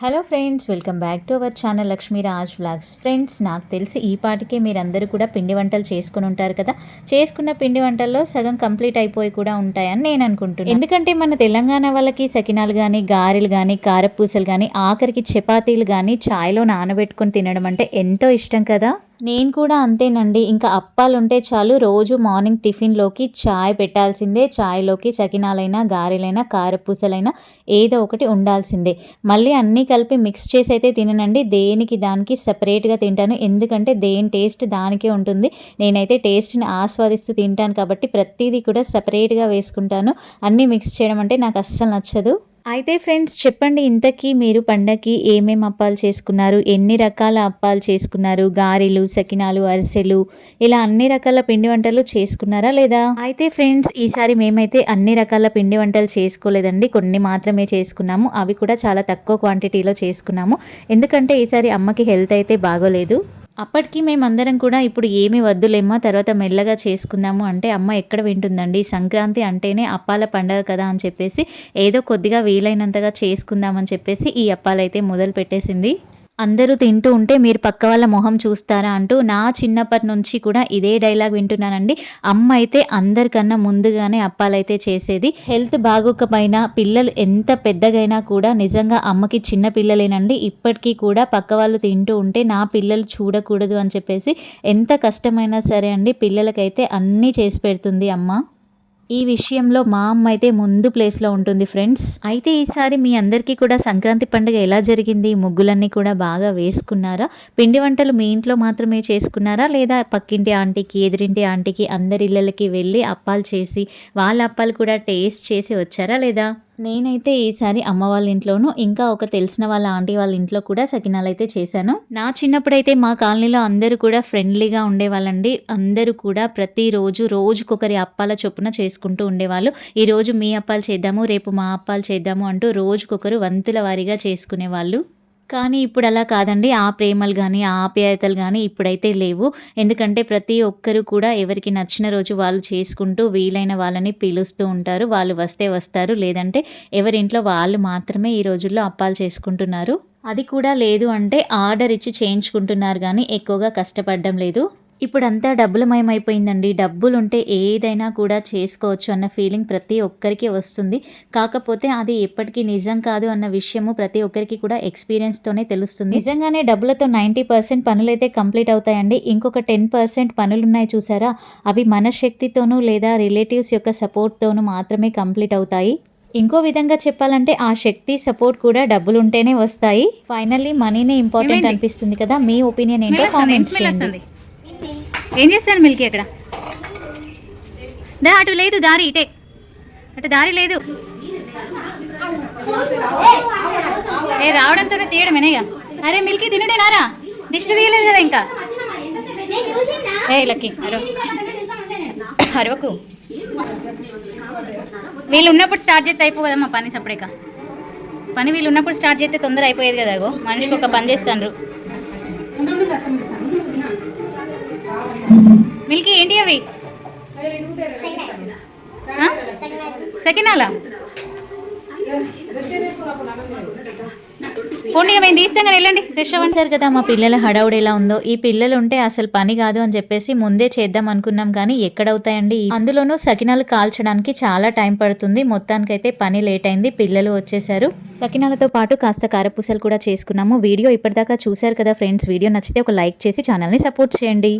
Hello friends welcome back to our channel Lakshmi Raj vlogs friends నాకు తెలిసి ఈ పాటికే మీరందరూ కూడా పిండి వంటలు చేసుకుని ఉంటారు కదా? చేసుకున్న పిండి వంటల్లో సగం కంప్లీట్ అయిపోయి కూడా ఉంటాయని నేను అనుకుంటున్నాను. ఎందుకంటే మన తెలంగాణ వాళ్ళకి సకినాలు కానీ గారెలు కానీ కారపూసలు కానీ ఆఖరికి చపాతీలు కానీ ఛాయ్లో నానబెట్టుకొని తినడం అంటే ఎంతో ఇష్టం కదా? నేను కూడా అంతేనండి. ఇంకా అప్పాలు ఉంటే చాలు రోజు మార్నింగ్ టిఫిన్లోకి చాయ్ పెట్టాల్సిందే. చాయ్లోకి సకినాలైనా గారెలైనా కారపూసలైనా ఏదో ఒకటి ఉండాల్సిందే. మళ్ళీ అన్నీ కలిపి మిక్స్ చేసి అయితే తిననండి. దేనికి దానికి సపరేట్గా తింటాను. ఎందుకంటే దేని టేస్ట్ దానికే ఉంటుంది. నేనైతే టేస్ట్ని ఆస్వాదిస్తూ తింటాను కాబట్టి ప్రతిదీ కూడా సపరేట్గా వేసుకుంటాను. అన్నీ మిక్స్ చేయడం అంటే నాకు అస్సలు నచ్చదు. అయితే ఫ్రెండ్స్ చెప్పండి ఇంతకీ మీరు పండగకి ఏమేమి అప్పాలు చేసుకున్నారు? ఎన్ని రకాల అప్పాలు చేసుకున్నారు? గారెలు సకినాలు అరిసెలు ఇలా అన్ని రకాల పిండి వంటలు చేసుకున్నారా లేదా? అయితే ఫ్రెండ్స్ ఈసారి మేమైతే అన్ని రకాల పిండి వంటలు చేసుకోలేదండి. కొన్ని మాత్రమే చేసుకున్నాము. అవి కూడా చాలా తక్కువ క్వాంటిటీలో చేసుకున్నాము. ఎందుకంటే ఈసారి అమ్మకి హెల్త్ అయితే బాగోలేదు. అప్పటికి మేమందరం కూడా ఇప్పుడు ఏమి వద్దులేమ్మా తర్వాత మెల్లగా చేసుకుందాము అంటే అమ్మ ఎక్కడ వింటుందండి? సంక్రాంతి అంటేనే అప్పాల పండగ కదా అని చెప్పేసి ఏదో కొద్దిగా వీలైనంతగా చేసుకుందామని చెప్పేసి ఈ అప్పాలైతే మొదలు పెట్టేసింది అందరూ తింటూ ఉంటే మీరు పక్క వాళ్ళ మొహం చూస్తారా అంటూ నా చిన్నప్పటి నుంచి కూడా ఇదే డైలాగ్ వింటున్నానండి. అమ్మ అయితే అందరికన్నా ముందుగానే అప్పాలైతే చేసేది. హెల్త్ బాగోకపోయినా పిల్లలు ఎంత పెద్దగైనా కూడా నిజంగా అమ్మకి చిన్న పిల్లలేనండి. ఇప్పటికీ కూడా పక్క వాళ్ళు తింటూ ఉంటే నా పిల్లలు చూడకూడదు అని చెప్పేసి ఎంత కష్టమైనా సరే అండి పిల్లలకైతే అన్నీ చేసి పెడుతుంది అమ్మ. ఈ విషయంలో మా అమ్మ అయితే ముందు ప్లేస్లో ఉంటుంది ఫ్రెండ్స్. అయితే ఈసారి మీ అందరికీ కూడా సంక్రాంతి పండుగ ఎలా జరిగింది? ముగ్గులన్నీ కూడా బాగా వేసుకున్నారా? పిండి వంటలు మీ ఇంట్లో మాత్రమే చేసుకున్నారా? లేదా పక్కింటి ఆంటీకి ఎదిరింటి ఆంటీకి అందరి ఇళ్ళకి వెళ్ళి అప్పాలు చేసి వాళ్ళ అప్పాలు కూడా టేస్ట్ చేసి వచ్చారా లేదా? నేనైతే ఈసారి అమ్మ వాళ్ళ ఇంట్లోనూ ఇంకా ఒక తెలిసిన వాళ్ళ ఆంటీ వాళ్ళ ఇంట్లో కూడా సకినాలు అయితే చేశాను. నా చిన్నప్పుడైతే మా కాలనీలో అందరూ కూడా ఫ్రెండ్లీగా ఉండేవాళ్ళండి. అందరూ కూడా ప్రతిరోజు రోజుకొకరి అప్పాల చొప్పున చేసుకుంటూ ఉండేవాళ్ళు. ఈరోజు మీ అప్పాలు చేద్దాము రేపు మా అప్పాలు చేద్దాము అంటూ రోజుకొకరు వంతుల వారీగా చేసుకునేవాళ్ళు. కానీ ఇప్పుడు అలా కాదండి. ఆ ప్రేమలు కానీ ఆ ఆప్యాయతలు కానీ ఇప్పుడైతే లేవు. ఎందుకంటే ప్రతి ఒక్కరు కూడా ఎవరికి నచ్చిన రోజు వాళ్ళు చేసుకుంటూ వీలైన వాళ్ళని పిలుస్తూ ఉంటారు. వాళ్ళు వస్తే వస్తారు. లేదంటే ఎవరింట్లో వాళ్ళు మాత్రమే ఈ రోజుల్లో అప్పాలు చేసుకుంటున్నారు. అది కూడా లేదు అంటే ఆర్డర్ ఇచ్చి చేయించుకుంటున్నారు కానీ ఎక్కువగా కష్టపడడం లేదు. ఇప్పుడంతా డబ్బులమయమైపోయిందండి. డబ్బులు ఉంటే ఏదైనా కూడా చేసుకోవచ్చు అన్న ఫీలింగ్ ప్రతి ఒక్కరికి వస్తుంది. కాకపోతే అది ఎప్పటికీ నిజం కాదు అన్న విషయము ప్రతి ఒక్కరికి కూడా ఎక్స్పీరియన్స్తోనే తెలుస్తుంది. నిజంగానే డబ్బులతో నైంటీ పర్సెంట్ పనులైతే కంప్లీట్ అవుతాయండి. ఇంకొక టెన్ పర్సెంట్ పనులు ఉన్నాయి చూసారా? అవి మన శక్తితోనూ లేదా రిలేటివ్స్ యొక్క సపోర్ట్తోనూ మాత్రమే కంప్లీట్ అవుతాయి. ఇంకో విధంగా చెప్పాలంటే ఆ శక్తి సపోర్ట్ కూడా డబ్బులు ఉంటేనే వస్తాయి. ఫైనల్లీ మనీనే ఇంపార్టెంట్ అనిపిస్తుంది కదా. మీ ఒపీనియన్ ఏంటో కామెంట్స్ చేయండి. ఏం చేస్తాను మిల్కీ అక్కడ? దా అటు లేదు దారి ఇటే. అటు దారి లేదు. ఏ రావడంతో తీయడం తీయడమేనేగా అరే మిల్కీ తినుడే నారా దిష్టి తీయలేదు కదా ఇంకా? ఏ లక్కీ అరవ అరవకు. వీళ్ళు ఉన్నప్పుడు స్టార్ట్ చేస్తే అయిపో కదా మా పని సపడేక పని వీళ్ళు ఉన్నప్పుడు స్టార్ట్ చేస్తే తొందర అయిపోయేది కదా మనిషికి ఒక పని చేస్తాండ్రు. మిల్కీ ఏంటి అవి? సెకినాలా? పోండి మేము తీస్తాం కానీ వెళ్ళండి. ఫ్రెష్ అవ్వండి. కదా మా పిల్లల హడావుడు ఎలా ఉందో. ఈ పిల్లలు ఉంటే అసలు పని కాదు అని చెప్పేసి ముందే చేద్దాం అనుకున్నాం కానీ ఎక్కడవుతాయండి? అందులోనూ సకినాలు కాల్చడానికి చాలా టైం పడుతుంది. మొత్తానికైతే పని లేట్ అయింది. పిల్లలు వచ్చేసారు. సకినాలతో పాటు కాస్త కారపూసలు కూడా చేసుకున్నాము. వీడియో ఇప్పటిదాకా చూసారు కదా ఫ్రెండ్స్. వీడియో నచ్చితే ఒక లైక్ చేసి ఛానల్ని సపోర్ట్ చేయండి.